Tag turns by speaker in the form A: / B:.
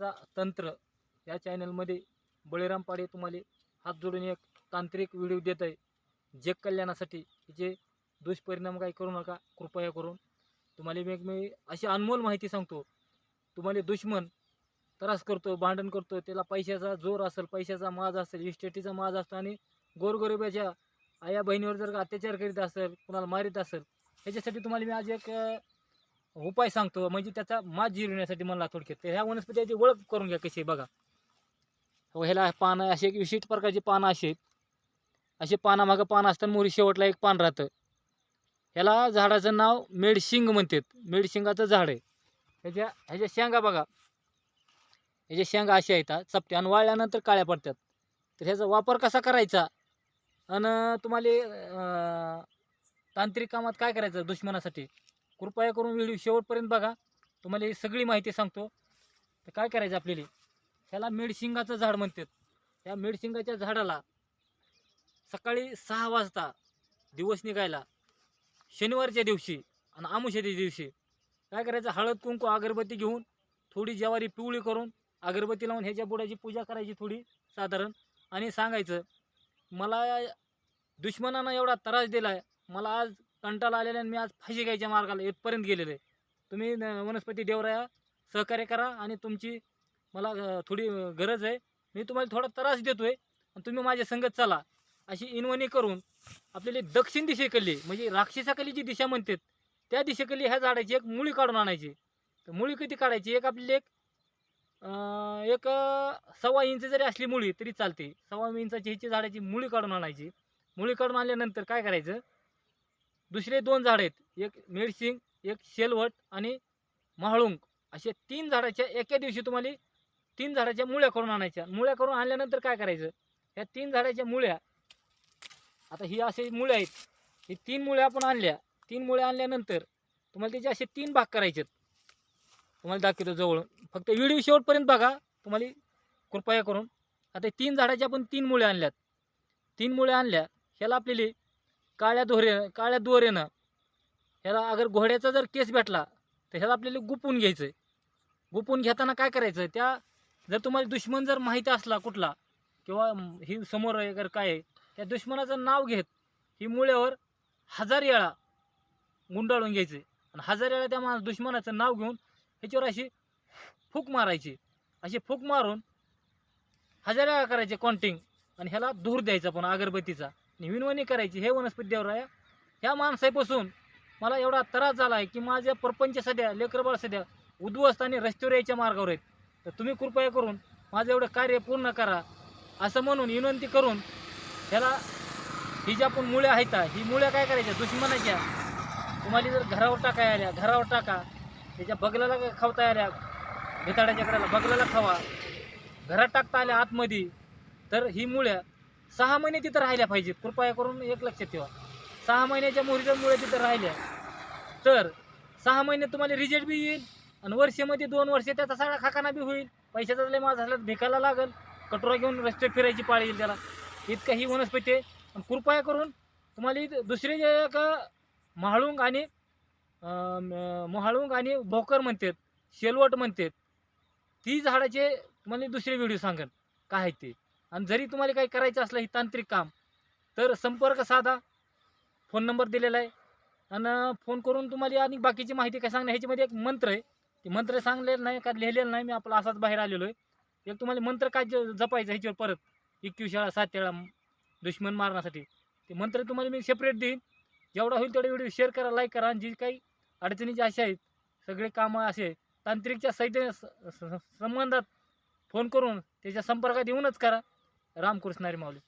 A: चा तंत्र या चॅनलमध्ये बळीराम पाडे तुम्हाला हात जोडून एक तांत्रिक व्हिडिओ देत आहे. जे कल्याणासाठी जे दुष्परिणाम काही करू नका कृपया करून. तुम्हाला मी एक मी अशी अनमोल माहिती सांगतो. तुम्हाला दुश्मन त्रास करतो भांडण करतो त्याला पैशाचा जोर असेल पैशाचा माज असेल इस्टेटीचा माज असतो आणि गोरगरिबाच्या आया बहिणीवर जर का अत्याचार करीत असेल कुणाला मारित असेल ह्याच्यासाठी तुम्हाला मी आज एक उपाय सांगतो म्हणजे त्याचा मात जिरवण्यासाठी मला थोडक्यात तर ह्या वनस्पतीची ओळख करून घ्या कशी बघा. हो, ह्याला पानं असे एक विशिष्ट प्रकारची पानं अशी असे पानामागं पान असताना मोरी शेवटला एक पान राहतं. ह्याला झाडाचं नाव मेडशिंग म्हणतात. मेडशिंगाचं झाड आहे. ह्याच्या ह्याच्या शेंगा बघा. ह्याच्या शेंगा अशा आहेत चपट्या आणि वाळल्यानंतर काळ्या पडतात. तर ह्याचा वापर कसा करायचा? आणि तुम्हाला तांत्रिक कामात काय करायचं दुश्मनासाठी? कृपया करून व्हिडिओ शेवटपर्यंत बघा. तुम्हाला ही सगळी माहिती सांगतो. तर काय करायचं आपल्याला? ह्याला मेडशिंगाचं झाड म्हणतात. त्या मेडशिंगाच्या झाडाला सकाळी सहा वाजता दिवस निघायला. शनिवारच्या दिवशी आणि आमुष्याच्या दिवशी काय करायचं? हळद कुंकू अगरबत्ती घेऊन थोडी ज्वारी पिवळी करून अगरबत्ती लावून ह्याच्या बुडाची पूजा करायची थोडी साधारण. आणि सांगायचं मला दुश्मनानं एवढा त्रास दिला आहे मला आज कंटाळा आलेला आणि मी आज फाशी घ्यायच्या मार्गाला इथपर्यंत गेलेलो आहे. तुम्ही न- वनस्पती देवराया सहकार्य करा आणि तुमची मला थोडी गरज आहे. मी तुम्हाला थोडा त्रास देतोय आणि तुम्ही माझ्या संगत चला. अशी इनवणी करून आपल्याला दक्षिण दिशेकडली म्हणजे राक्षसाकडली जी दिशा म्हणतात त्या दिशेकडली ह्या झाडाची एक मुळी काढून आणायची. तर मुळी किती काढायची? एक आपली एक एक सव्वा इंच जरी असली मुळी तरी चालते. सव्वा इंचाची ह्याची झाडाची मुळी काढून आणायची. मुळी काढून आणल्यानंतर काय करायचं? दुसरे दोन झाड आहेत. एक मेडसिंग एक शेलवट आणि महाळुंग. असे तीन झाडाच्या एका दिवशी तुम्हाला तीन झाडाच्या मुळ्या करून आणायच्या. मुळ्या करून आणल्यानंतर काय करायचं? ह्या तीन झाडाच्या मुळ्या आता ही असे मुळ्या आहेत. ही तीन मुळ्या आपण आणल्या. तीन मुळ्या आणल्यानंतर तुम्हाला त्याचे असे तीन भाग करायचे तुम्हाला दाखवतो जवळ फक्त व्हिडिओ शेवटपर्यंत बघा. तुम्हाला कृपया करून. आता तीन झाडाच्या आपण तीन मुळे आणल्यात. तीन मुळे आणल्या. ह्याला आपल्याला काळ्या दोरे काळ्या दोरेनं ह्याला अगर घोड्याचा जर केस भेटला तर ह्याला आपल्याला गुपून घ्यायचं आहे गुपून घेताना काय करायचं त्या जर तुम्हाला दुश्मन जर माहिती असला कुठला किंवा ही समोर आहे काय आहे त्या दुश्मनाचं नाव घेत ही मुळ्यावर हजार वेळा गुंडाळून घ्यायचे. आणि हजार वेळा त्या माणूस दुश्मनाचं नाव घेऊन ह्याच्यावर अशी फूक मारायची. अशी फूक मारून हजार वेळा करायचे कॉन्टिंग आणि ह्याला धूर द्यायचा पण अगरबत्तीचा. आणि विनवणी करायची हे वनस्पती देवराया ह्या माणसापासून मला एवढा त्रास झाला आहे की माझ्या परपंच सध्या लेकरबाळ सध्या उद्ध्वस्त आणि रस्त्यावर यायच्या मार्गावर आहेत. तर तुम्ही कृपया करून माझं एवढं कार्य पूर्ण करा. असं म्हणून विनंती करून ह्याला ही ज्या आपण मुळ्या आहेत ही मुळ्या काय करायच्या? दुश्मनाच्या तुम्हाला जर घरावर टाकाय आल्या घरावर टाका. त्याच्या बगलाला खावता आल्या भेताळाच्या कडाला बगलाला खावा. घरात टाकता आल्या आतमध्ये तर ही मुळ्या सहा महिने तिथं राहिल्या पाहिजेत. कृपया करून एक लक्षात ठेवा. सहा महिन्याच्या मोहरीच्या तिथं राहिल्या. तर सहा महिने तुम्हाला रिजल्ट बी येईल आणि वर्षामध्ये दोन वर्ष त्याचा सगळा खाकाना बी होईल. पैशाचा लय माझा झाला भिकायला लागल. कटोरा घेऊन रस्ते फिरायची पाळी येईल त्याला. इतका ही वनस्पती आहे. आणि कृपया करून तुम्हाला इथं दुसरे जे का महाळुंग आणि महाळुंग आणि भोकर म्हणतात शेलवट म्हणतात ती झाडाचे तुम्हाला दुसरे व्हिडिओ सांगेन. काय आहेत ते? आणि जरी तुम्हाला काही करायचं असलं हे तांत्रिक काम तर संपर्क साधा. फोन नंबर दिलेला आहे. आणि फोन करून तुम्हाला आणि बाकीची माहिती काय सांगणार ह्याच्यामध्ये एक मंत्र आहे. ते मंत्र सांगलेलं नाही का लिहिलेलं नाही मी आपला असाच बाहेर आलेलो आहे. एक तुम्हाला मंत्र काय जपायचं ह्याच्यावर परत. एकवीस वेळा सात वेळा दुश्मन मारण्यासाठी. ते मंत्र तुम्हाला मी सेपरेट देईन. जेवढा होईल तेवढे व्हिडिओ शेअर करा लाईक करा. आणि जी काही अडचणीचे असे आहेत सगळे कामं असे तांत्रिकच्या सैद्य स- स- संबंधात फोन करून त्याच्या संपर्कात येऊनच करा. रामकृष्ण हरी माऊली.